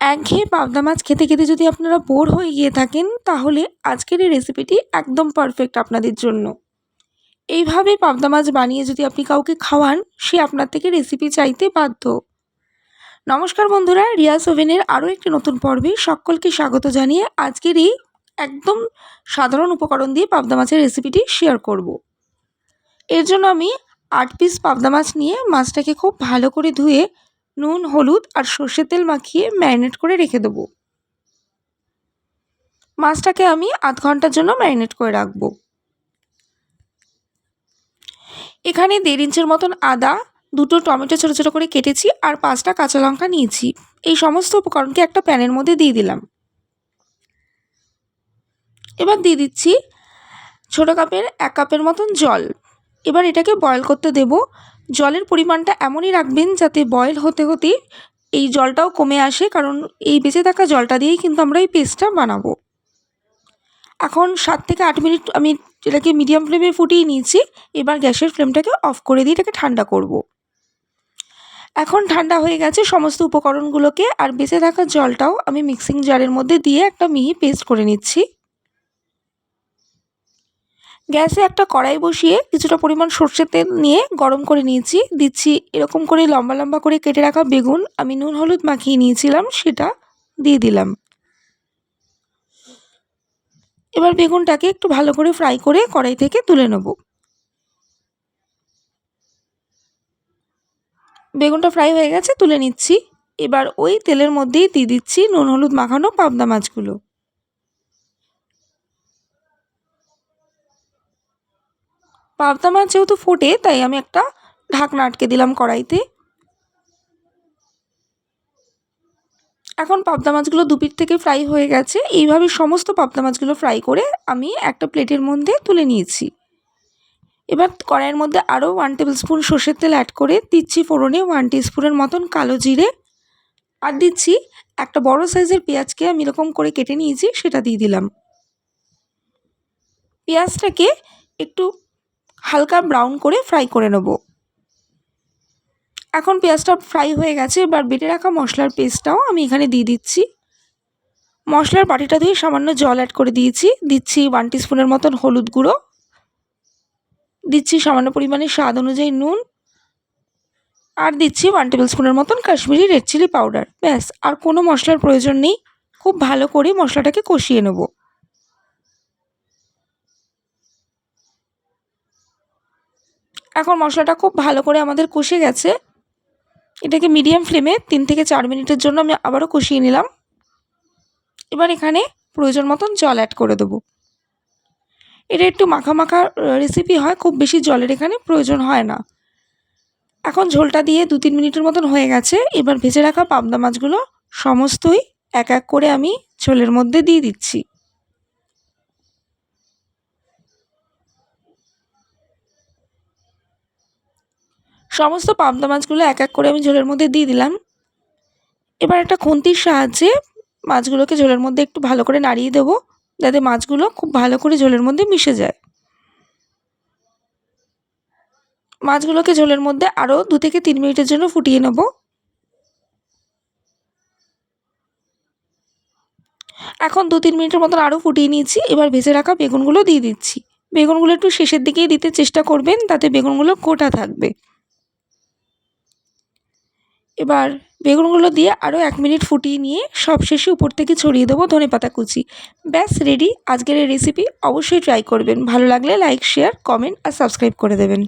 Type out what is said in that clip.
একঘেয়ে পাবদা মাছ খেতে খেতে যদি আপনারা বোর হয়ে গিয়ে থাকেন, তাহলে আজকের এই রেসিপিটি একদম পারফেক্ট আপনাদের জন্য এইভাবে পাবদা মাছ বানিয়ে যদি আপনি কাউকে খাওয়ান, সে আপনার থেকে রেসিপি চাইতে বাধ্য নমস্কার বন্ধুরা রিয়াস ওভেনের আরও একটি নতুন পর্বে সকলকে স্বাগত জানিয়ে আজকের এই একদম সাধারণ উপকরণ দিয়ে পাবদা মাছের রেসিপিটি শেয়ার করব। এর জন্য আমি আট পিস পাবদা মাছ নিয়ে মাছটাকে খুব ভালো করে ধুয়ে নুন, হলুদ আর সর্ষের তেল মাখিয়ে ম্যারিনেট করে রেখে দেবো। মাছটাকে আমি আধ ঘণ্টার জন্য ম্যারিনেট করে রাখব। এখানে দেড় ইঞ্চের মতন আদা, দুটো টমেটো ছোটো ছোটো করে কেটেছি আর পাঁচটা কাঁচা লঙ্কা নিয়েছি। এই সমস্ত উপকরণকে একটা প্যানের মধ্যে দিয়ে দিলাম। এবার দিয়ে দিচ্ছি ছোটো কাপের এক কাপের মতন জল। এবার এটাকে বয়ল করতে দেব। জলের পরিমাণটা এমনই রাখবেন যাতে বয়েল হতে হতে এই জলটাও কমে আসে, কারণ এই বেঁচে থাকা জলটা দিয়েই কিন্তু আমরা এই পেস্টটা বানাবো এখন সাত থেকে আট মিনিট আমি এটাকে মিডিয়াম ফ্লেমে ফুটিয়ে নিয়েছি, এবার গ্যাসের ফ্লেমটাকে অফ করে দিয়ে এটাকে ঠান্ডা করব। এখন ঠান্ডা হয়ে গেছে সমস্ত উপকরণগুলোকে, আর বেঁচে থাকা জলটাও আমি মিক্সিং জারের মধ্যে দিয়ে একটা মিহি পেস্ট করে নিচ্ছি গ্যাসে একটা কড়াই বসিয়ে কিছুটা পরিমাণ সর্ষের তেল নিয়ে গরম করে নিয়েছি। দিচ্ছি এরকম করে লম্বা লম্বা করে কেটে রাখা বেগুন। আমি নুন হলুদ মাখিয়ে নিয়েছিলাম, সেটা দিয়ে দিলাম। এবার বেগুনটাকে একটু ভালো করে ফ্রাই করে কড়াই থেকে তুলে নেব। বেগুনটা ফ্রাই হয়ে গেছে, তুলে নিচ্ছি। এবার ওই তেলের মধ্যেই দিয়ে দিচ্ছি নুন হলুদ মাখানো পাবদা মাছগুলো। পাবদা মাছ যেহেতু ফোটে, তাই আমি একটা ঢাকনা আটকে দিলাম কড়াইতে। এখন পাবদা মাছগুলো দুপিট থেকে ফ্রাই হয়ে গেছে। এইভাবে সমস্ত পাবদা মাছগুলো ফ্রাই করে আমি একটা প্লেটের মধ্যে তুলে নিয়েছি। এবার কড়াইয়ের মধ্যে আরও ওয়ান টেবিল স্পুন সর্ষের তেল অ্যাড করে দিচ্ছি ফোড়নে ওয়ান স্পুনের মতন কালো জিরে। আর দিচ্ছি একটা বড় সাইজের পেঁয়াজকে আমি এরকম করে কেটে নিয়েছি, সেটা দিয়ে দিলাম। পেঁয়াজটাকে একটু হালকা ব্রাউন করে ফ্রাই করে নেব। এখন পেঁয়াজটা ফ্রাই হয়ে গেছে, এবার বেটে রাখা মশলার পেস্টটাও আমি এখানে দিয়ে দিচ্ছি। মশলার বাটিটা ধুয়ে সামান্য জল অ্যাড করে দিয়েছি, দিচ্ছি ওয়ান স্পুনের মতন হলুদ গুঁড়ো। দিচ্ছি সামান্য পরিমাণে স্বাদ অনুযায়ী নুন। আর দিচ্ছি ওয়ান টেবিল স্পুনের মতন কাশ্মীরি রেড চিলি পাউডার ব্যাস, আর কোনো মশলার প্রয়োজন নেই। খুব ভালো করে মশলাটাকে কষিয়ে নেব। এখন মশলাটা খুব ভালো করে আমাদের কষে গেছে। এটাকে মিডিয়াম ফ্লেমে তিন থেকে চার মিনিটের জন্য আমি আবারও কষিয়ে নিলাম। এবার এখানে প্রয়োজন মতন জল অ্যাড করে দেবো। এটা একটু মাখা মাখা রেসিপি হয়, খুব বেশি জলের এখানে প্রয়োজন হয় না। এখন ঝোলটা দিয়ে দু তিন মিনিটের মতন হয়ে গেছে। এবার ভেজে রাখা পাবদা মাছগুলো সমস্তই এক এক করে আমি ঝোলের মধ্যে দিয়ে দিচ্ছি। সমস্ত পাবদা মাছগুলো এক এক করে আমি ঝোলের মধ্যে দিয়ে দিলাম। এবার একটা খুন্তির সাহায্যে মাছগুলোকে ঝোলের মধ্যে একটু ভালো করে নাড়িয়ে দেবো, যাতে মাছগুলো খুব ভালো করে ঝোলের মধ্যে মিশে যায়। মাছগুলোকে ঝোলের মধ্যে আরও দু থেকে তিন মিনিটের জন্য ফুটিয়ে নেব। এখন দু তিন মিনিটের মতন আরও ফুটিয়ে নিয়েছি, এবার ভেজে রাখা বেগুনগুলো দিয়ে দিচ্ছি। বেগুনগুলো একটু শেষের দিকেই দিতে চেষ্টা করবেন, তাতে বেগুনগুলো গোটা থাকবে। এবার বেগুনগুলো দিয়ে আরও এক মিনিট ফুটিয়ে নিয়ে সব শেষে উপর থেকে ছড়িয়ে দেবো ধনে পাতা কুচি। ব্যাস রেডি আজকের এই রেসিপি অবশ্যই ট্রাই করবেন। ভালো লাগলে লাইক শেয়ার কমেন্ট আর সাবস্ক্রাইব করে দেবেন।